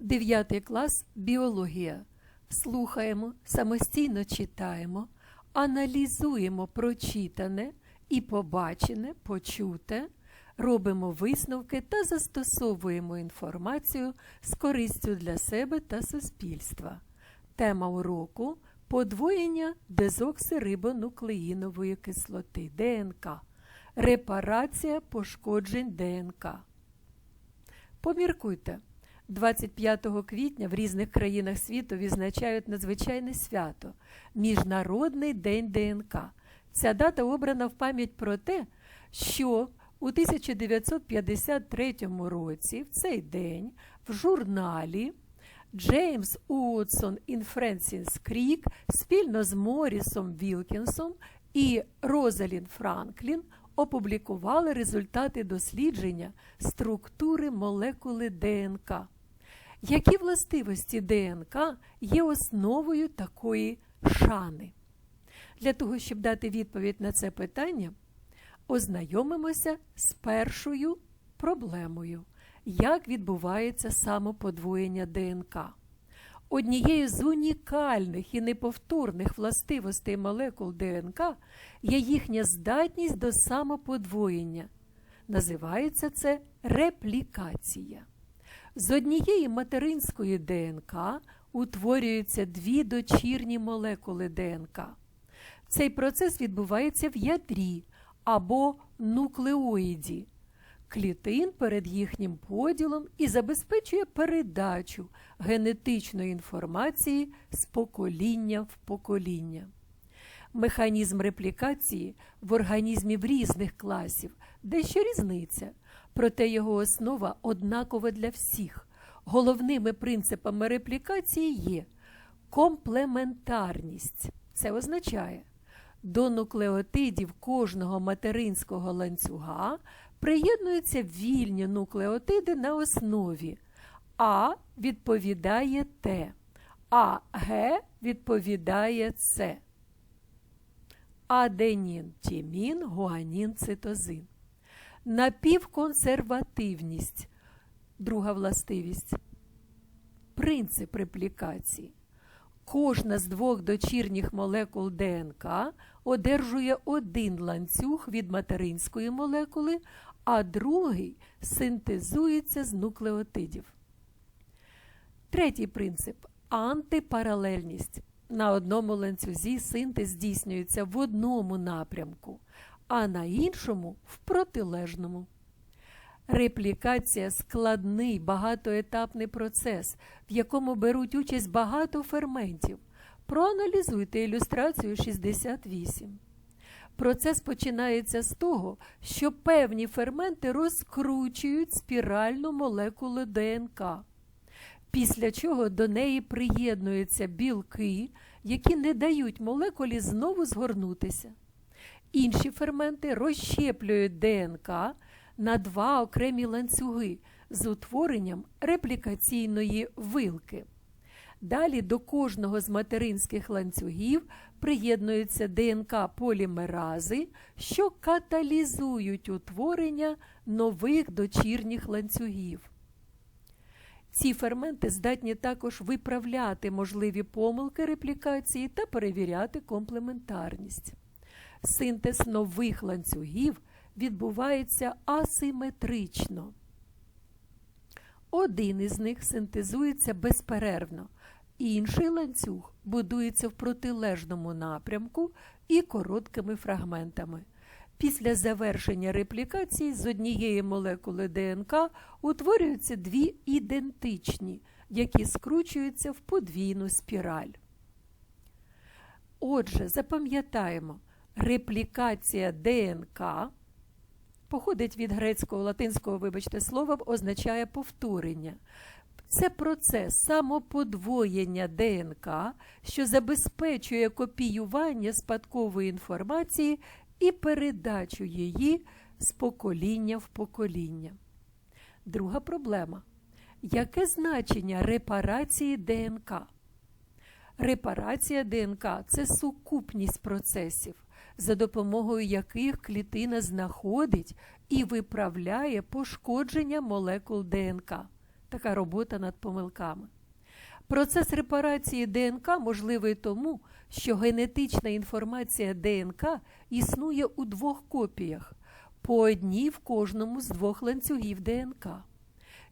9 клас біологія. Слухаємо, самостійно читаємо, аналізуємо прочитане і побачене, почуте, робимо висновки та застосовуємо інформацію з користю для себе та суспільства. Тема уроку подвоєння дезоксирибонуклеїнової кислоти ДНК. Репарація пошкоджень ДНК. Поміркуйте. 25 квітня в різних країнах світу відзначають надзвичайне свято Міжнародний день ДНК. Ця дата обрана в пам'ять про те, що у 1953 році в цей день в журналі Джеймс Уотсон і Френсіс Крік спільно з Морісом Вілкінсом і Розалін Франклін опублікували результати дослідження структури молекули ДНК. Які властивості ДНК є основою такої шани? Для того, щоб дати відповідь на це питання, ознайомимося з першою проблемою, як відбувається самоподвоєння ДНК. Однією з унікальних і неповторних властивостей молекул ДНК є їхня здатність до самоподвоєння. Називається це реплікація. З однієї материнської ДНК утворюються дві дочірні молекули ДНК. Цей процес відбувається в ядрі або нуклеоїді клітин перед їхнім поділом і забезпечує передачу генетичної інформації з покоління в покоління. Механізм реплікації в організмів різних класів дещо різниця, проте його основа однакова для всіх. Головними принципами реплікації є комплементарність. Це означає, до нуклеотидів кожного материнського ланцюга приєднуються вільні нуклеотиди на основі А відповідає Т, а Г відповідає С. Аденін, тімін, гуанін, цитозин. Напівконсервативність. Друга властивість. Принцип реплікації. Кожна з двох дочірніх молекул ДНК одержує один ланцюг від материнської молекули, а другий синтезується з нуклеотидів. Третій принцип антипаралельність. На одному ланцюзі синтез здійснюється в одному напрямку, а на іншому в протилежному. Реплікація складний багатоетапний процес, в якому беруть участь багато ферментів. Проаналізуйте ілюстрацію 68. Процес починається з того, що певні ферменти розкручують спіральну молекулу ДНК, після чого до неї приєднуються білки, які не дають молекулі знову згорнутися. Інші ферменти розщеплюють ДНК на два окремі ланцюги з утворенням реплікаційної вилки. Далі до кожного з материнських ланцюгів приєднуються ДНК полімерази, що каталізують утворення нових дочірніх ланцюгів. Ці ферменти здатні також виправляти можливі помилки реплікації та перевіряти комплементарність. Синтез нових ланцюгів відбувається асиметрично. Один із них синтезується безперервно, інший ланцюг будується в протилежному напрямку і короткими фрагментами. Після завершення реплікації з однієї молекули ДНК утворюються дві ідентичні, які скручуються в подвійну спіраль. Отже, запам'ятаємо, реплікація ДНК походить від грецького латинського, вибачте, слова, означає повторення. Це процес самоподвоєння ДНК, що забезпечує копіювання спадкової інформації і передачу її з покоління в покоління. Друга проблема. Яке значення репарації ДНК? Репарація ДНК це сукупність процесів, за допомогою яких клітина знаходить і виправляє пошкодження молекул ДНК. така робота над помилками. Процес репарації ДНК можливий тому, що генетична інформація ДНК існує у двох копіях, по одній в кожному з двох ланцюгів ДНК.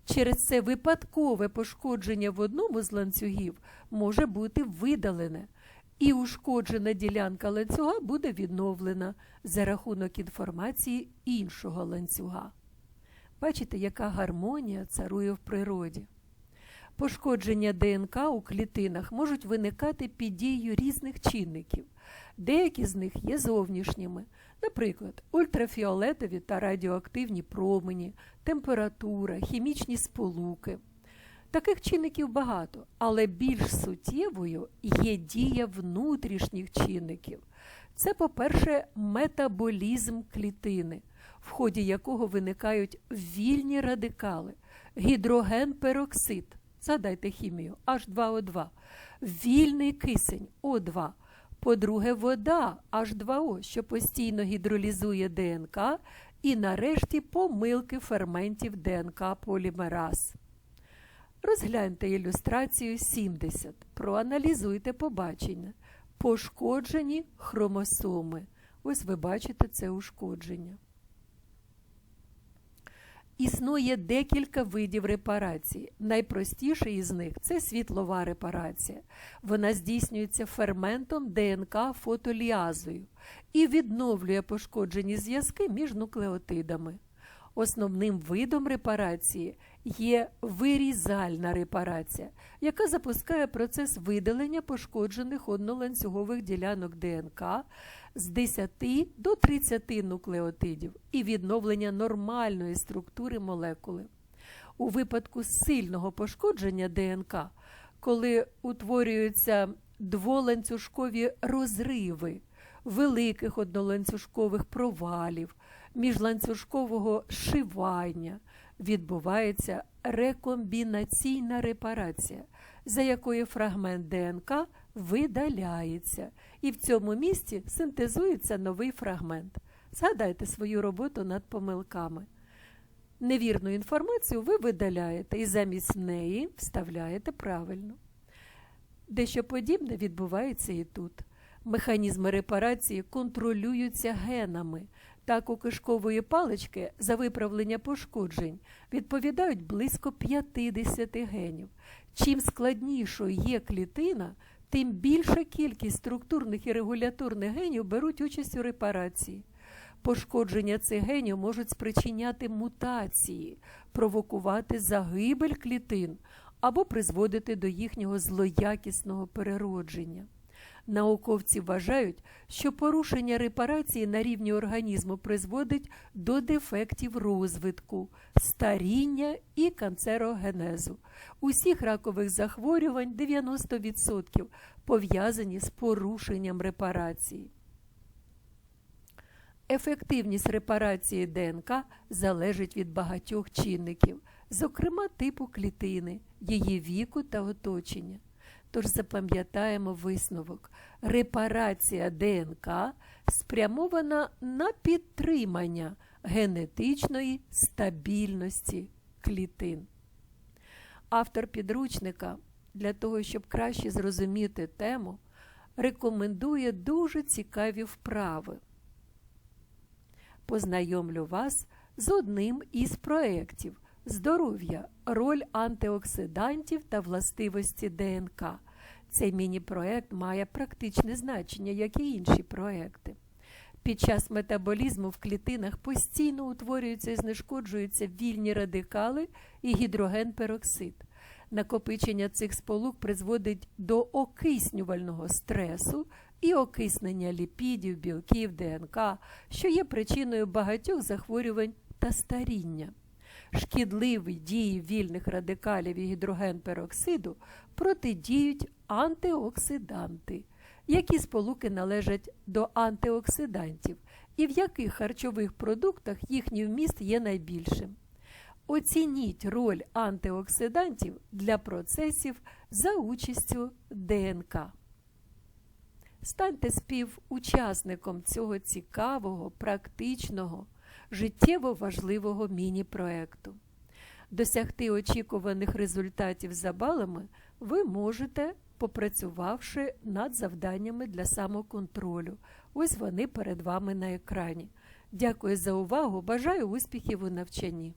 Через це випадкове пошкодження в одному з ланцюгів може бути видалене, і ушкоджена ділянка ланцюга буде відновлена за рахунок інформації іншого ланцюга. Бачите, яка гармонія царує в природі. Пошкодження ДНК у клітинах можуть виникати під дією різних чинників. Деякі з них є зовнішніми, наприклад, ультрафіолетові та радіоактивні промені, температура, хімічні сполуки. Таких чинників багато, але більш суттєвою є дія внутрішніх чинників. Це, по-перше, метаболізм клітини, в ході якого виникають вільні радикали, гідроген-пероксид, згадайте хімію, H2O2, вільний кисень О2. По-друге, вода H2O, що постійно гідролізує ДНК, і нарешті помилки ферментів ДНК полімераз. Розгляньте ілюстрацію 70. Проаналізуйте побачення. Пошкоджені хромосоми. Ось ви бачите це ушкодження. Існує декілька видів репарації. Найпростіший із них це світлова репарація. Вона здійснюється ферментом ДНК фотоліазою і відновлює пошкоджені зв'язки між нуклеотидами. Основним видом репарації є вирізальна репарація, яка запускає процес видалення пошкоджених одноланцюгових ділянок ДНК з 10 до 30 нуклеотидів і відновлення нормальної структури молекули. У випадку сильного пошкодження ДНК, коли утворюються дволанцюжкові розриви, великих одноланцюжкових провалів, міжланцюжкового шивання, відбувається рекомбінаційна репарація, за якою фрагмент ДНК видаляється, і в цьому місці синтезується новий фрагмент. Згадайте свою роботу над помилками. Невірну інформацію ви видаляєте і замість неї вставляєте правильно. Дещо подібне відбувається і тут. Механізми репарації контролюються генами. Так, у кишкової палички за виправлення пошкоджень відповідають близько 50 генів. Чим складнішою є клітина, тим більша кількість структурних і регуляторних генів беруть участь у репарації. Пошкодження цих генів можуть спричиняти мутації, провокувати загибель клітин або призводити до їхнього злоякісного переродження. Науковці вважають, що порушення репарації на рівні організму призводить до дефектів розвитку, старіння і канцерогенезу. Усіх ракових захворювань 90% пов'язані з порушенням репарації. Ефективність репарації ДНК залежить від багатьох чинників, зокрема типу клітини, її віку та оточення. Тож запам'ятаємо висновок. Репарація ДНК спрямована на підтримання генетичної стабільності клітин. Автор підручника для того, щоб краще зрозуміти тему, рекомендує дуже цікаві вправи. Познайомлю вас з одним із проєктів здоров'я, роль антиоксидантів та властивості ДНК. Цей міні-проект має практичне значення, як і інші проекти. Під час метаболізму в клітинах постійно утворюються і знешкоджуються вільні радикали і гідроген-пероксид. Накопичення цих сполук призводить до окиснювального стресу і окиснення ліпідів, білків, ДНК, що є причиною багатьох захворювань та старіння. Шкідливі дії вільних радикалів і гідроген-пероксиду протидіють антиоксиданти, які сполуки належать до антиоксидантів, і в яких харчових продуктах їхній вміст є найбільшим. Оцініть роль антиоксидантів для процесів за участю ДНК. Станьте співучасником цього цікавого, практичного, життєво важливого міні-проекту. Досягти очікуваних результатів за балами ви можете, попрацювавши над завданнями для самоконтролю. Ось вони перед вами на екрані. Дякую за увагу. Бажаю успіхів у навчанні.